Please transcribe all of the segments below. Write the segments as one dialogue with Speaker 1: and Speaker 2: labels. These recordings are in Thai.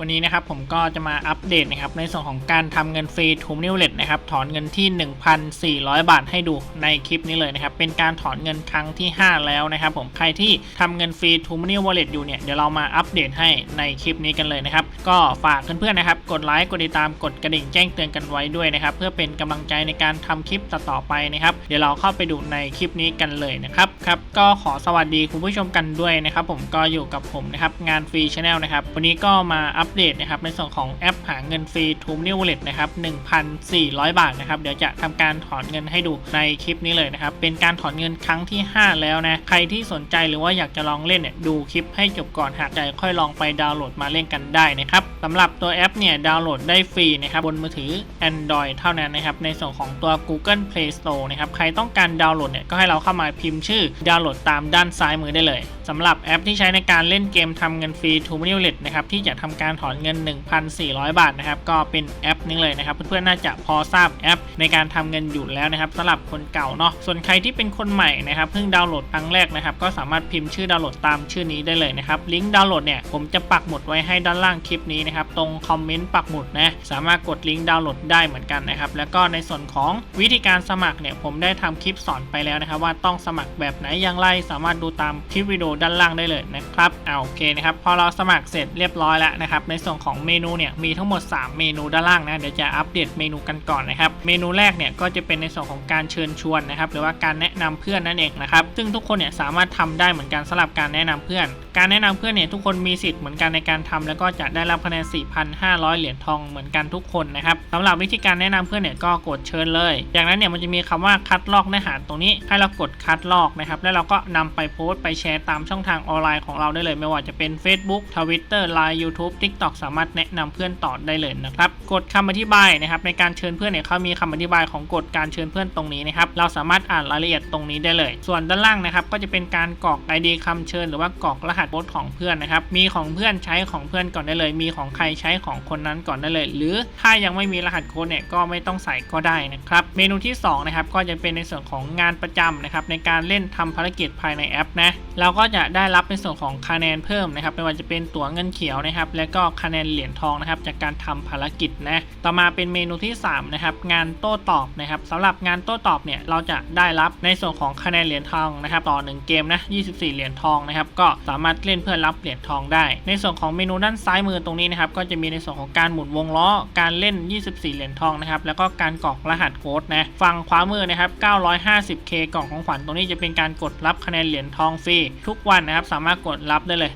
Speaker 1: วันนี้นะครับผมก็จะมาอัปเดตนะครับในส่วนของการทำเงินฟรีทูมนิวเลตนะครับถอนเงินที่ 1,400 บาทให้ดูในคลิปนี้เลยนะครับเป็นการถอนเงินครั้งที่ 5 แล้วนะครับผมใครที่ทำเงินฟรีทูมนิววอลเล็ตอยู่เนี่ยเดี๋ยวเรามาอัปเดตให้ในคลิปนี้กันเลยนะครับก็ฝากเพื่อนๆนะครับกดไลค์กดติดตามกดกระดิ่งแจ้งเตือนกันไว้ด้วยนะครับเพื่อเป็นกำลังใจในการทำคลิปต่อๆไปนะครับเดี๋ยวเราเข้าไปดูในคลิปนี้กันเลยนะครับครับก็ขอสวัสดีคุณผู้ชมกันด้วยนะครับผมก็อยู่กับผมนะครับงานฟรีชาแนลนะครับวันนี้ก็มาอัปปเดตนะครับในส่วนของแอปหาเงินฟรีทูมนิวเลตนะครับ1,400 บาทนะครับเดี๋ยวจะทำการถอนเงินให้ดูในคลิปนี้เลยนะครับเป็นการถอนเงินครั้งที่ 5 แล้วนะใครที่สนใจหรือว่าอยากจะลองเล่นเนี่ยดูคลิปให้จบก่อนหากใจค่อยลองไปดาวน์โหลดมาเล่นกันได้นะครับสำหรับตัวแอปเนี่ยดาวน์โหลดได้ฟรีนะครับบนมือถือ Android เท่านั้นนะครับในส่วนของตัว Google Play Store นะครับใครต้องการดาวน์โหลดเนี่ยก็ให้เราเข้ามาพิมพ์ชื่อดาวน์โหลดตามด้านซ้ายมือได้เลยสำหรับแอปที่ใช้ในการเล่นเกมทำเงินฟรี t o m i n i l e t นะครับที่จะทำการถอนเงิน 1,400 บาทนะครับก็เป็นแอปนี้เลยนะครับเพื่อนๆน่าจะพอทราบแอป ในการทำเงินอยู่แล้วนะครับสำหรับคนเก่าเนาะส่วนใครที่เป็นคนใหม่นะครับเพิ่งดาวน์โหลดครั้งแรกนะครับก็สามารถพิมพ์ชื่อดาวน์โหลดตามชื่อนี้ได้เลยนะครับลิงก์ดาวน์โหลดเนี่ยผมจะปักหมุดไว้ให้ด้านล่างคลิปนี้นะครับตรงคอมเมนต์ปักหมุดนะสามารถกดลิงก์ดาวน์โหลดได้เหมือนกันนะครับแล้วก็ในส่วนของวิธีการสมัครเนี่ยผมได้ทำคลิปสอนไปแล้วนะครับว่าต้องสมัครแบบไหนอย่างไร สามารถดูตามคลิปวิดีโอด้านล่างได้เลยนะครับเอาโอเคนะครับพอเราสมัครเสร็จเรียบร้อยแล้วนะครับในส่วนของเมนูเนี่ยมีทั้งหมด 3 เมนูด้านล่างนะเดี๋ยวจะอัปเดตเมนูกันก่อนนะครับเมนูแรกเนี่ยก็จะเป็นในส่วนของการเชิญชวนนะครับหรือว่าการแนะนำเพื่อนนั่นเองนะครับซึ่งทุกคนเนี่ยสามารถทำได้เหมือนกันสำหรับการแนะนำเพื่อน การแนะนำเพื่อนเนี่ยทุกคนมีสิทธิ์เหมือนกันในการทำแล้วก็จะได้รับคะแนน 4,500 เหรียญทองเหมือนกันทุกคนนะครับสำหรับวิธีการแนะนำเพื่อนเนี่ยก็กดเชิญเลย จากนั้นเนี่ยมันจะมีคำว่าคัดลอกเนื้อหาตรงนี้ให้เรากดคัดลอกนะครับแล้วเราก็นำไปโพสต์ไปแชร์ตามช่องทางออนไลน์ของเราได้เลย ไม่ว่าจะเป็น Facebook Twitter Line YouTube TikTok สามารถแนะนำเพื่อนต่อได้เลยนะครับกดคำอธิบายนะครับในการเชิญเพื่อนเนี่ยเขามีคำอธิบายของกฎการเชิญเพื่อนตรงนี้นะครับเราสามารถอ่านรายละเอียดตรงนี้ได้เลย ส่วนด้านล่างนะครับก็จะเป็นการกรอก ID คำเชิญ หรือว่ากรอกรหัสโค้ดของเพื่อนนะครับมีของเพื่อนใช้ของเพื่อนก่อนได้เลย มีของใครใช้ของคนนั้นก่อนได้เลย หรือถ้ายังไม่มีรหัสโค้ดเนี่ยก็ไม่ต้องใส่ก็ได้นะครับเมนูที่สองนะครับก็จะเป็นในส่วนของงานประจำนะครับในการเล่นทำภารกิจภายในแอปนะเราก็จะได้รับในส่วนของคะแนนเพิ่มนะครับไม่ว่าจะเป็นตั๋วเงินเขียวนะครับ และก็คะแนนเหรียญทองนะครับ จากการทำภารกิจนะต่อมาเป็นเมนูที่ 3 นะครับ งานโต้ตอบนะครับสำหรับงานโต้ตอบเนี่ยเราจะได้รับในส่วนของคะแนนเหรียญทองนะครับ ต่อ 1 เกมนะ24 เหรียญทองนะครับ ก็สามารถเล่นเพื่อรับเหรียญทองได้ ในส่วนของเมนูด้านซ้ายมือตรงนี้นะครับ ก็จะมีในส่วนของการหมุนวงล้อ การเล่น 24 เหรียญทองนะครับ แล้วก็การกรอกรหัสโค้ดนะ ฝั่งขวามือนะครับ 950k กล่องของขวัญตรงนี้จะเป็นการกดรับคะแนนเหรียญทองฟรีทุกวันนะครับสามารถกดรับได้เลย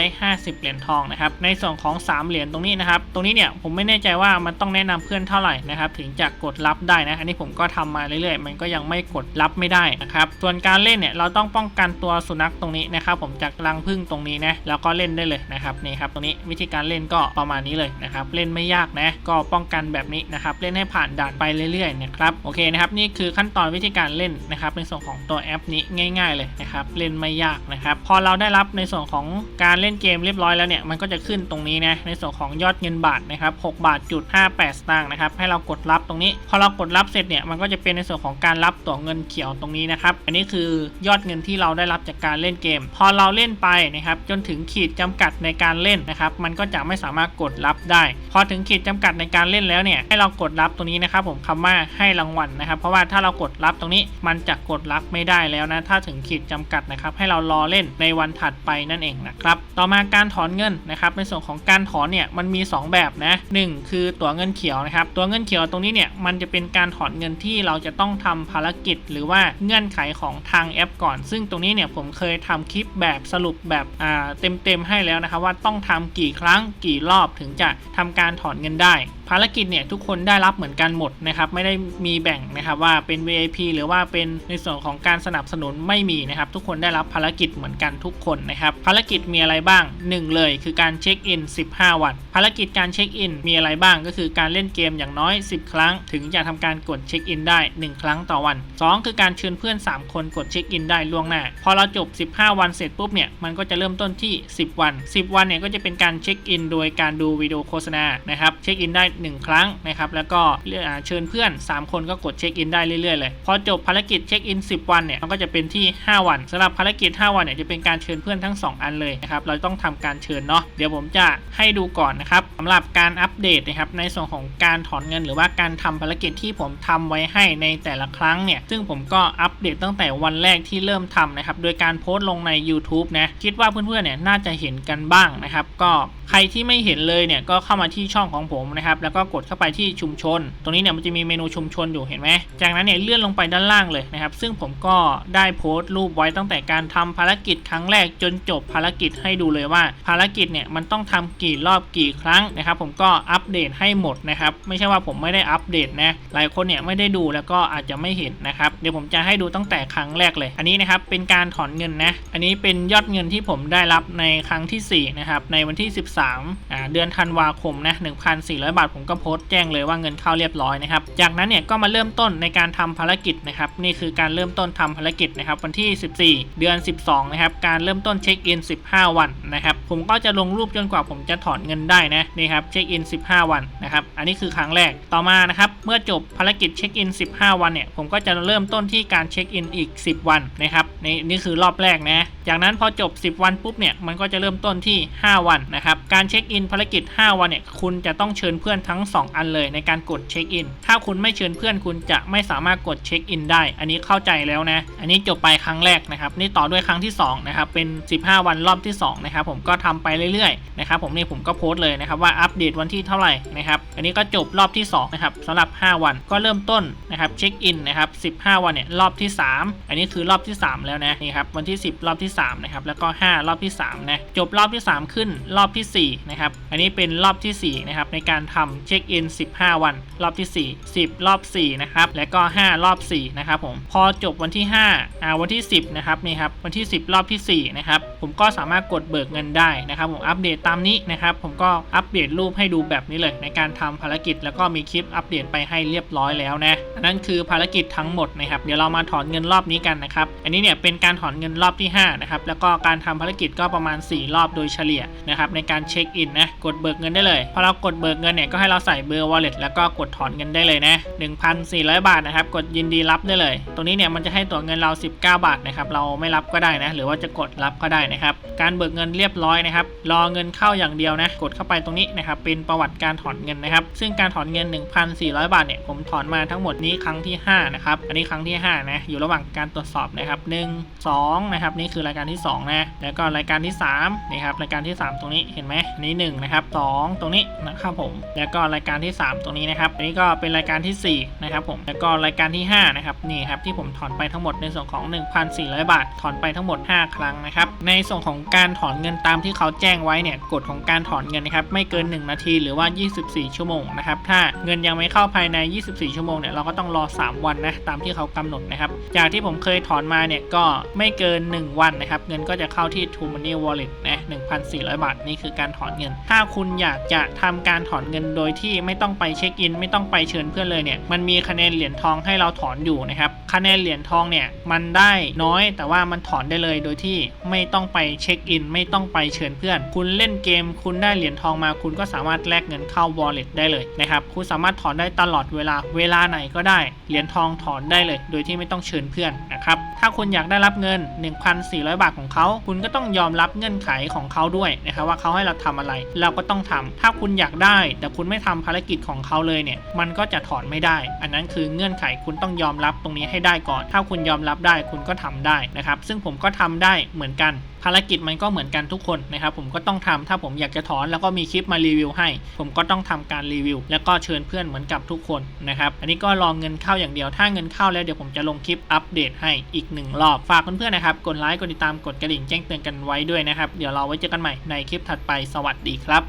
Speaker 1: 150 เหรียญทองนะครับในส่วนของ 3 เหรียญตรงนี้นะครับตรงนี้เนี่ยผมไม่แน่ใจว่ามันต้องแนะนำเพื่อนเท่าไหร่นะครับถึงจะกดรับได้นะอันนี้ผมก็ทำมาเรื่อยๆ มันก็ยังไม่กดรับไม่ได้นะครับส่วนการเล่นเนี่ยเราต้องป้องกันตัวสุนัขตรงนี้นะครับผมจากรังผึ้งตรงนี้นะแล้วก็เล่นได้เลยนะครับนี่ครับตรงนี้วิธีการเล่นก็ประมาณนี้เลยนะครับเล่นไม่ยากนะก็ป้องกันแบบนี้นะครับเล่นให้ผ่านด่านไปเรื่อยๆนะครับโอเคนะครับนี่คือขั้นตอนวิธีการเล่นนะครับในส่วนของตัวแอปนี้ง่าย ๆเลยนะครับเล่นไม่ยากนะครับ พอเราได้รับในส่วนของการเล่นเกมเรียบร้อยแล้วเนี่ย มันก็จะขึ้นตรงนี้นะ ในส่วนของยอดเงินบาทนะครับ6บาทจุด58 สตางค์นะครับ ให้เรากดรับตรงนี้ พอเรากดรับเสร็จเนี่ย มันก็จะเป็นในส่วนของการรับตั๋วเงินเขียวตรงนี้นะครับ อันนี้คือยอดเงินที่เราได้รับจากการเล่นเกม พอเราเล่นไปนะครับ จนถึงขีดจำกัดในการเล่นนะครับ มันก็จะไม่สามารถกดรับได้ พอถึงขีดจำกัดในการเล่นแล้วเนี่ย ให้เรากดรับตรงนี้นะครับผมคำว่าให้รางวัลนะครับ เพราะว่าถ้าเรากดรับตรงนี้ มันจะกดรับไม่ได้แล้วนะ ถ้าถึงขีดจำกัดนะครับ ให้เรารอเล่นในวันถัดไปนั่นเองนะครับ ต่อมาการถอนเงินนะครับในส่วนของการถอนเนี่ยมันมี 2 แบบนะหนึ่งคือตั๋วเงินเขียวนะครับตั๋วเงินเขียวตรงนี้เนี่ยมันจะเป็นการถอนเงินที่เราจะต้องทำภารกิจ หรือว่าเงื่อนไขของทางแอปก่อน ซึ่งตรงนี้เนี่ยผมเคยทำคลิปแบบสรุปแบบอ่าเต็มๆให้แล้วนะครับว่าต้องทำกี่ครั้งกี่รอบถึงจะทำการถอนเงินได้ ภารกิจเนี่ยทุกคนได้รับเหมือนกันหมดนะครับไม่ได้มีแบ่งนะครับว่าเป็น VIP หรือว่าเป็นในส่วนของการสนับสนุนไม่มีนะครับทุกคนได้รับภารกิจเหมือนกันทุกคนนะครับภารกิจมีอะไรบ้าง 1 เลยคือการเช็คอิน 15 วันภารกิจการเช็คอินมีอะไรบ้างก็คือการเล่นเกมอย่างน้อย 10 ครั้ง ถึงจะทำการกดเช็คอินได้ 1 ครั้งต่อวัน 2 คือการเชิญเพื่อน 3 คนกดเช็คอินได้ล่วงหน้า พอเราจบ 15 วันเสร็จปุ๊บเนี่ยมันก็จะเริ่มต้นที่ 10 วัน 10 วันเนี่ยก็จะเป็นการเช็คอินโดยการดูวิดีโอโฆษณานะครับเช็คอินได้ 1 ครั้งนะครับแล้วก็เชิญเพื่อน 3 คนก็กดเช็คอินได้เรื่อยๆเลยพอจบภารกิจเช็คอิน10 วันเนี่ยมันก็จะเป็นที่ 5 วันสำหรับภารกิจ 5 วันเนี่ยจะเป็นการเชิญเพื่อนทั้ง 2 อันเลยนะครับเราต้องทำการเชิญเนาะเดี๋ยวผมจะให้ดูก่อนนะครับสำหรับการอัปเดตนะครับในส่วนของการถอนเงินหรือว่าการทำภารกิจที่ผมทำไว้ให้ในแต่ละครั้งเนี่ย ซึ่งผมก็อัปเดตตั้งแต่วันแรกที่เริ่มทำนะครับ โดยการโพสต์ลงใน YouTube นะ คิดว่าเพื่อนๆเนี่ยน่าจะเห็นกันบ้างนะครับ ก็ ใครที่ไม่เห็นเลยเนี่ยก็เข้ามาที่ช่องของผมนะครับแล้วก็กดเข้าไปที่ชุมชน ตรงนี้เนี่ยมันจะมีเมนูชุมชนอยู่เห็นไหมจากนั้นเนี่ยเลื่อนลงไปด้านล่างเลยนะครับซึ่งผมก็ได้โพสต์รูปไว้ตั้งแต่การทำภารกิจครั้งแรกจนจบภารกิจให้ดูเลยว่า ภารกิจเนี่ยมันต้องทำกี่รอบกี่ครั้งนะครับผมก็อัปเดตให้หมดนะครับไม่ใช่ว่าผมไม่ได้อัปเดตนะหลายคนเนี่ยไม่ได้ดูแล้วก็อาจจะไม่เห็นนะครับเดี๋ยวผมจะให้ดูตั้งแต่ครั้งแรกเลย อันนี้นะครับเป็นการถอนเงินนะอันนี้เป็นยอดเงินที่ผมได้รับในครั้งที่4นะครับในวันที่ 13อ่าเดือนธันวาคมนะ1,400 บาทผมก็โพสต์แจ้งเลยว่าเงินเข้าเรียบร้อยนะครับจากนั้นเนี่ยก็มาเริ่มต้นในการทำภารกิจนะครับนี่คือการเริ่มต้นทำภารกิจนะครับวันที่ 14 เดือน 12นะครับการเริ่มต้นเช็คอิน 15 วันนะครับผมก็จะลงรูปจนกว่าผมจะถอนเงินได้นะนี่ครับเช็คอิน 15 วันนะครับอันนี้คือครั้งแรกต่อมานะครับเมื่อจบภารกิจเช็คอิน 15 วันเนี่ยผมก็จะเริ่มต้นที่การเช็คอินอีก 10 วันนะครับนี่นี่คือรอบแรกนะจากนั้นพอจบ 10 วันปุ๊บเนี่ยมันก็จะเริ่มต้นที่ 5 วันนะครับการเช็คอินภารกิจ 5 วันเนี่ยคุณจะต้องเชิญเพื่อนทั้ง 2 อันเลยในการกดเช็คอิน ถ้าคุณไม่เชิญเพื่อนคุณจะไม่สามารถกดเช็คอินได้ อันนี้เข้าใจแล้วนะ อันนี้จบไปครั้งแรกนะครับ นี่ต่อด้วยครั้งที่2นะครับ เป็น 15 วันรอบที่2นะครับ ผมก็ทำไปเรื่อยๆนะครับ ผมนี่ผมก็โพสต์เลยนะครับว่าอัปเดตวันที่เท่าไหร่นะครับ อันนี้ก็จบรอบที่2นะครับสำหรับ 5 วันก็เริ่มต้นนะครับเช็คอินนะครับ 15 วันเนี่ยรอบที่ 3 อันนี้คือรอบที่ 3 แล้วนะนี่ครับวันที่ 10 รอบที่3นะครับแล้วก็ 5 รอบที่3นะจบรอบที่ 3 ขึ้นรอบที่4นะครับ อันนี้เป็นรอบที่4นะครับในการทำเช็คอิน 15 วัน รอบที่ 4 10 รอบ 4 นะครับ แล้วก็ 5 รอบ 4 นะครับผม พอจบวันที่5อ่าวันที่ 10 นะครับนี่ครับ วันที่ 10 รอบที่ 4 นะครับ ผมก็สามารถกดเบิกเงินได้นะครับ ผมอัปเดตตามนี้นะครับ ผมก็อัปเดตรูปให้ดูแบบนี้เลย ในการทำภารกิจ แล้วก็มีคลิปอัปเดตไปให้เรียบร้อยแล้วนะอันนั้นคือภารกิจทั้งหมดนะครับ เดี๋ยวเรามาถอนเงินรอบนี้กันนะครับ อันนี้เนี่ยเป็นการถอนเงินรอบที่5นะครับ แล้วก็การทำภารกิจก็ประมาณ 4 รอบโดยเฉลี่ยนะครับในการเช็คอินนะ กดเบิกเงินได้เลย พอเรากดเบิกเงินเนี่ยก็ให้เราใส่เบอร์ wallet แล้วก็กดถอนเงินได้เลยนะ 1,400 บาทนะครับ กดยินดีรับได้เลย ตรงนี้เนี่ยมันจะให้ตัวเงินเรา 19 บาทนะครับ เราไม่รับก็ได้นะ หรือว่าจะกดรับก็ได้นะครับ การเบิกเงินเรียบร้อยนะครับ รอเงินเข้าอย่างเดียวนะ กดเข้าไปตรงนี้นะครับ เป็นประวัติการถอนเงินนะครับ ซึ่งการถอนเงิน 1,400 บาทเนี่ย ผมถอนมาทั้งหมดนี้ครั้งที่ 5 นะครับ อันนี้ครั้งที่ 5 นะ อยู่ระหว่างการตรวจสอบนะครับ 1 2 นะครับ นี่คือรายการที่ 2 นะ แล้วก็รายการที่3นี่ครับ รายการที่ 3 ตรงนี้ เห็นไหมอันนี้1นะครับ2ตรงนี้นะครับผม แล้วก็รายการที่ 3 ตรงนี้นะครับอันนี้ก็เป็นรายการที่4นะครับผมแล้วก็รายการที่5นะครับนี่ครับที่ผมถอนไปทั้งหมดในส่วนของ 1,400 บาท ถอนไปทั้งหมด 5 ครั้งนะครับในส่วนของการถอนเงินตามที่เขาแจ้งไว้เนี่ยกฎของการถอนเงินนะครับไม่เกิน 1 นาทีหรือว่า 24 ชั่วโมงนะครับถ้าเงินยังไม่เข้าภายใน 24 ชั่วโมงเนี่ยเราก็ต้องรอ 3 วันนะตามที่เขากำหนดนะครับจากที่ผมเคยถอนมาเนี่ยก็ไม่เกิน 1 วันนะครับเงินก็จะเข้าที่ True Money Wallet นะ1,400 บาทนี่คือการถอนเงิน ถ้าคุณอยากจะทำการถอนเงินโดยที่ไม่ต้องไปเช็คอิน ไม่ต้องไปเชิญเพื่อนเลยเนี่ยมันมีคะแนนเหรียญทองให้เราถอนอยู่นะครับคะแนนเหรียญทองเนี่ยมันได้น้อยแต่ว่ามันถอนได้เลยโดยที่ไม่ต้องไปเช็คอิน ไม่ต้องไปเชิญเพื่อน คุณเล่นเกม คุณได้เหรียญทองมา คุณก็สามารถแลกเงินเข้า wallet ได้เลยนะครับคุณสามารถถอนได้ตลอดเวลาเวลาไหนก็ได้เหรียญทองถอนได้เลย โดยที่ไม่ต้องเชิญเพื่อนนะครับถ้าคุณอยากได้รับเงิน 1,400 บาทของเขา คุณก็ต้องยอมรับเงื่อนไขของเขาด้วยนะครับว่าเขาให้เราทำอะไร เราก็ต้องทำถ้าคุณอยากได้ แต่คุณไม่ทำภารกิจของเขาเลยเนี่ย มันก็จะถอนไม่ได้ อันนั้นคือเงื่อนไขคุณต้องยอมรับตรงนี้ให้ได้ก่อน ถ้าคุณยอมรับได้คุณก็ทำได้นะครับ ซึ่งผมก็ทำได้เหมือนกัน ภารกิจมันก็เหมือนกันทุกคนนะครับผมก็ต้องทำถ้าผมอยากจะถอนแล้วก็มีคลิปมารีวิวให้ ผมก็ต้องทำการรีวิว แล้วก็เชิญเพื่อนเหมือนกับทุกคนนะครับอันนี้ก็รองเงินเข้าอย่างเดียวถ้าเงินเข้าแล้วเดี๋ยวผมจะลงคลิปอัปเดตให้อีกหนึ่งรอบฝากเพื่อนๆนะครับกดไลค์กดติดตามกดกระดิ่งแจ้งเตือนกันไว้ด้วยนะครับเดี๋ยวเราไว้เจอกันใหม่ในคลิปถัดไปสวัสดีครับ